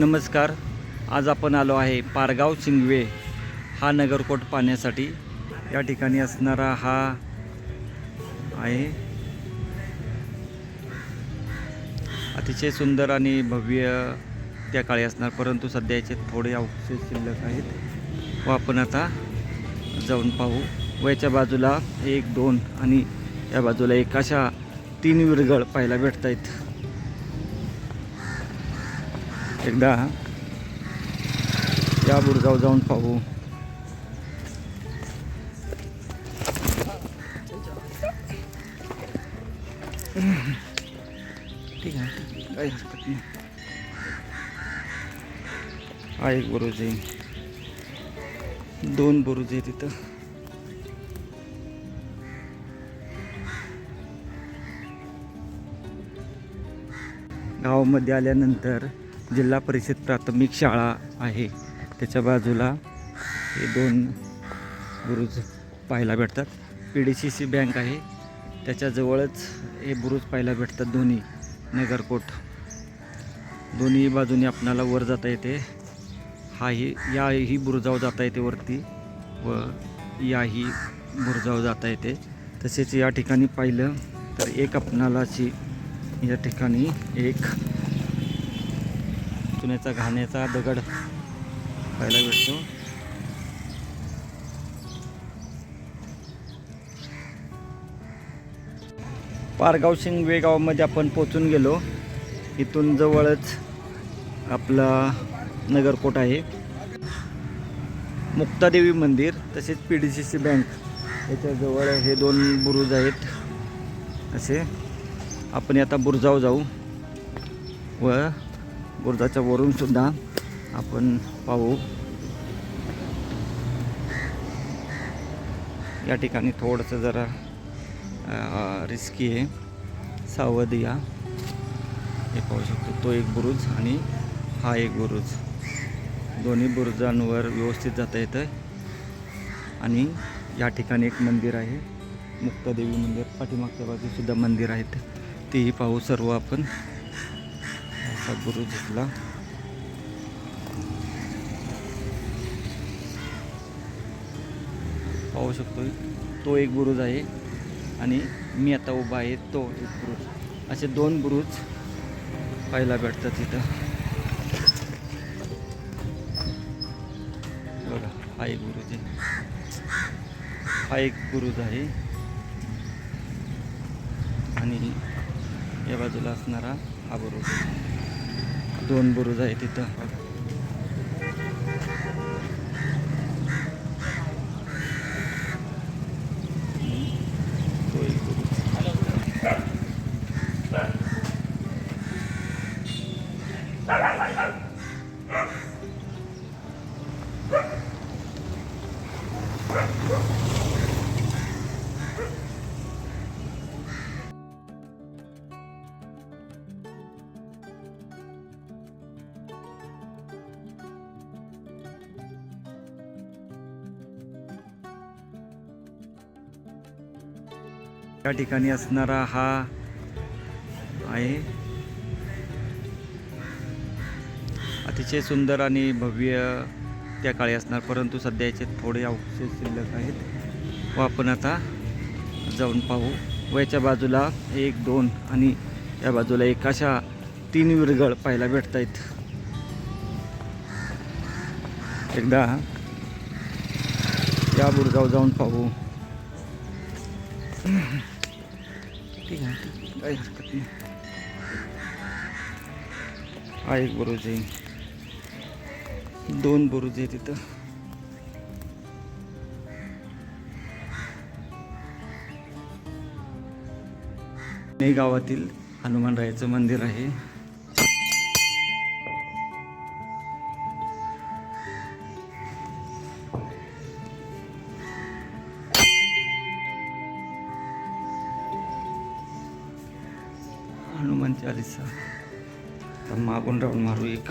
नमस्कार. आज आपण आलो आहे पारगाव चिंगवे हा नगरकोट पाहण्यासाठी. या ठिकाणी असणारा हा आहे. अतिशय सुंदर आणि भव्य त्या काळी असणार परंतु सध्या याचे थोडे अवशेष शिल्लक आहेत. व आपण आता जाऊन पाहू. व याच्या बाजूला एक दोन आणि या बाजूला एक अशा तीन विरगळ पाहायला भेटत आहेत एकदा या बुरगाव जाऊन पाहू. ठीक आहे. काही हरकत नाही. हा एक बुरुज आहे. दोन बुरुज आहे तिथं. गावामध्ये आल्यानंतर जिल्हा परिषद प्राथमिक शाळा आहे. त्याच्या बाजूला हे दोन बुरुज पाहायला भेटतात. P D C C bank आहे. त्याच्याजवळच हे बुरुज पाहायला भेटतात दोन्ही. नगरकोट. दोन्ही बाजूनी आपणाला वर जाता येते. हाही याही बुरुजाव जाता येते वरती व याही बुरुजाव जाता येते. तसेच या ठिकाणी पाहिलं तर एक आपणाला अशी या ठिकाणी एक चुन्याचा घाण्याचा दगड पाहायला भेटतो. पारगाव शिंगवे गावामध्ये आपण पोचून गेलो. इथून जवळच आपला नगरकोट आहे. मुक्तादेवी मंदिर तसेच P D C C bank याच्याजवळ हे दोन बुरुज आहेत. असे. आपण आता बुरजाव जाऊ व बुरुजाच्या वरून सुद्धा आपण पाहू. या ठिकाणी थोडंसं जरा रिस्की आहे. सावध या. हे पाहू शकतो तो एक बुरुज आणि हा एक बुरुज. दोन्ही बुरुजांवर व्यवस्थित जाता येतं आणि या ठिकाणी एक मंदिर आहे. मुक्तादेवी मंदिर. पाठीमागच्या बाजूसुद्धा मंदिर आहेत. तेही पाहू सर्व आपण. असा बुरुज इथला पाहू शकतो तो एक बुरुज आहे आणि मी आता उभा आहे तो एक बुरुज असे दोन बुरुज पाहायला भेटतात तिथं बघा हा एक बुरुज आहे. हा एक बुरुज आहे. आणि या बाजूला असणारा हा बुरुज दोन बुरुज आहे तिथं या ठिकाणी असणारा हा आहे. अतिशय सुंदर आणि भव्य त्या काळी असणार परंतु सध्या याचे थोडे अवशेष शिल्लक आहेत. व आपण आता जाऊन पाहू. व याच्या बाजूला एक दोन आणि या बाजूला एक अशा तीन विरगळ पाहायला भेटत आहेत एकदा या बुरगाव जाऊन पाहू. ठीक आहे काही हरकत नाही हा एक बुरुज. आहे दोन बुरुज आहे तिथं ने गावातील हनुमानरायाचं मंदिर आहे. हनुमान चालीसा. तर मागून राहून मारू एक.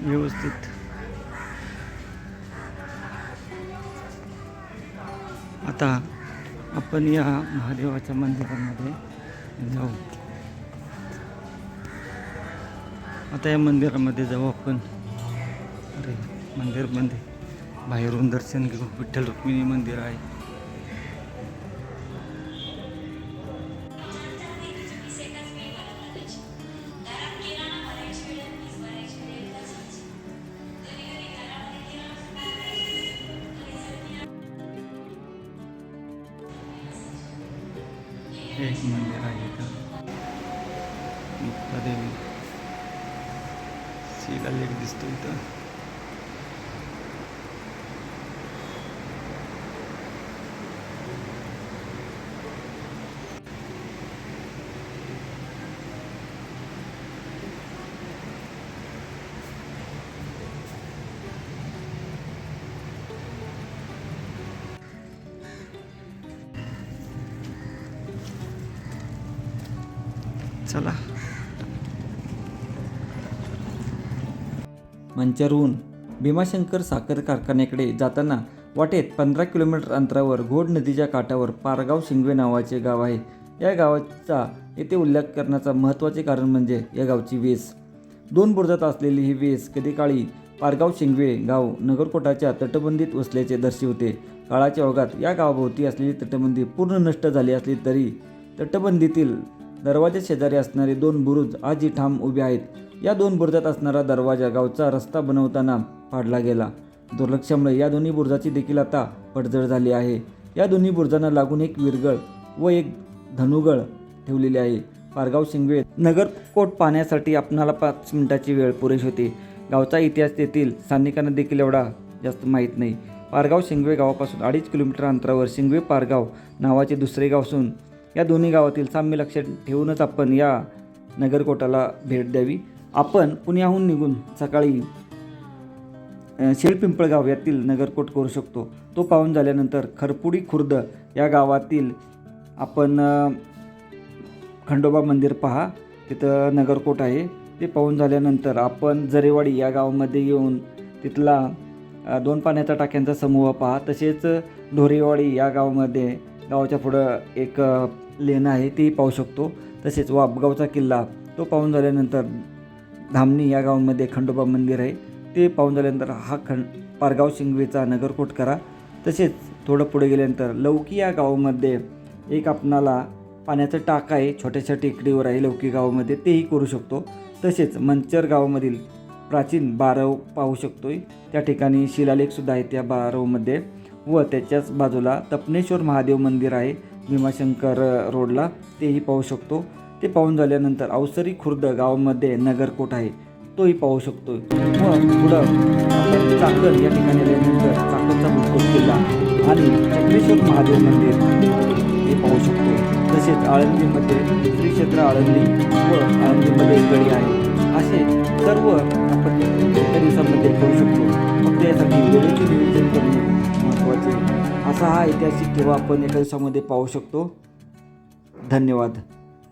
व्यवस्थित. आता आपण या महादेवाच्या मंदिरामध्ये जाऊ. आता या मंदिरामध्ये जाऊ आपण. अरे मंदिर म्हणजे बाहेरून दर्शन घेऊ विठ्ठल रुक्मिणी मंदिर आहे. एक मंदिर आहे इथं देवी. शिला लेक दिसतो इथं चला मंचरहून भीमाशंकर साखर कारखान्याकडे जाताना वाटेत पंधरा किलोमीटर अंतरावर घोड नदीच्या काठावर पारगाव शिंगवे नावाचे गाव आहे. या गावाचा येथे उल्लेख करण्याचा महत्त्वाचे कारण म्हणजे या गावची वेस. दोन बुर्जात असलेली ही वेस कधी काळी पारगाव शिंगवे गाव नगरकोटाच्या तटबंदीत वसल्याचे दर्शवते. काळाच्या ओघात या गावाभोवती असलेली तटबंदी पूर्ण नष्ट झाली असली तरी तटबंदीतील दरवाजा शेजारी असणारे दोन बुरुज आजही ठाम उभे आहेत. या दोन बुरजात असणारा दरवाजा गावचा रस्ता बनवताना पाडला गेला. दुर्लक्षामुळे या दोन्ही बुरजाची देखील आता पडझड झाली आहे. या दोन्ही बुरजांना लागून एक विरगळ व एक धनुगळ ठेवलेली आहे. पारगाव शिंगवे नगरकोट पाहण्यासाठी आपणाला पाच मिनिटाची वेळ पुरेशी होते. गावचा इतिहास तेथील स्थानिकांना देखील एवढा जास्त माहीत नाही. पारगाव शिंगवे गावापासून अडीच किलोमीटर अंतरावर शिंगवे पारगाव नावाचे दुसरे गाव असून या दोन्ही गावातील साम्य लक्षात ठेवूनच आपण या नगरकोटाला भेट द्यावी. आपण पुण्याहून निघून सकाळी अ, शेळपिंपळगाव यातील नगरकोट करू शकतो. तो पाहून झाल्यानंतर खरपुडी खुर्द या गावातील आपण खंडोबा मंदिर पहा. तिथं नगरकोट आहे. ते पाहून झाल्यानंतर आपण जरेवाडी या गावामध्ये येऊन तिथला दोन पाण्याच्या टाक्यांचा समूह पहा. तसेच ढोरेवाडी या गावामध्ये गावाच्या पुढं एक लेणं आहे ती पाहू शकतो. तसेच वापगावचा किल्ला तो पाहून झाल्यानंतर धामणी या गावामध्ये खंडोबा मंदिर आहे. ते पाहून झाल्यानंतर हा खंड पारगाव शिंगवेचा नगरकोट करा. तसेच थोडं पुढे गेल्यानंतर लौकी या गावामध्ये एक आपणाला पाण्याचं टाक आहे. छोट्याशा टेकडीवर आहे लौकी गावामध्ये. तेही करू शकतो. तसेच मंचर गावामधील प्राचीन बारव पाहू शकतो त्या ठिकाणी शिलालेखसुद्धा आहे त्या बारवमध्ये व त्याच्याच बाजूला तपनेश्वर महादेव मंदिर आहे. भीमाशंकर रोडला. तेही पाहू शकतो. ते पाहून झाल्यानंतर अवसरी खुर्द गावामध्ये नगरकोट आहे. तोही पाहू शकतो मग पुढं चाकण या ठिकाणी आल्यानंतर चाकणचा भूतकोट किल्ला आणि चक्रेश्वर महादेव मंदिर हे पाहू शकतो तसेच आळंदीमध्ये श्री क्षेत्र आळंदी व आळंदीमध्ये गडी आहे. असे सर्व आपण एका दिवसामध्ये करू शकतो. फक्त यासाठी वेळेचे नियोजन करणे महत्त्वाचे असा हा ऐतिहासिक ठेवा आपण एका दिवसामध्ये पाहू शकतो. धन्यवाद.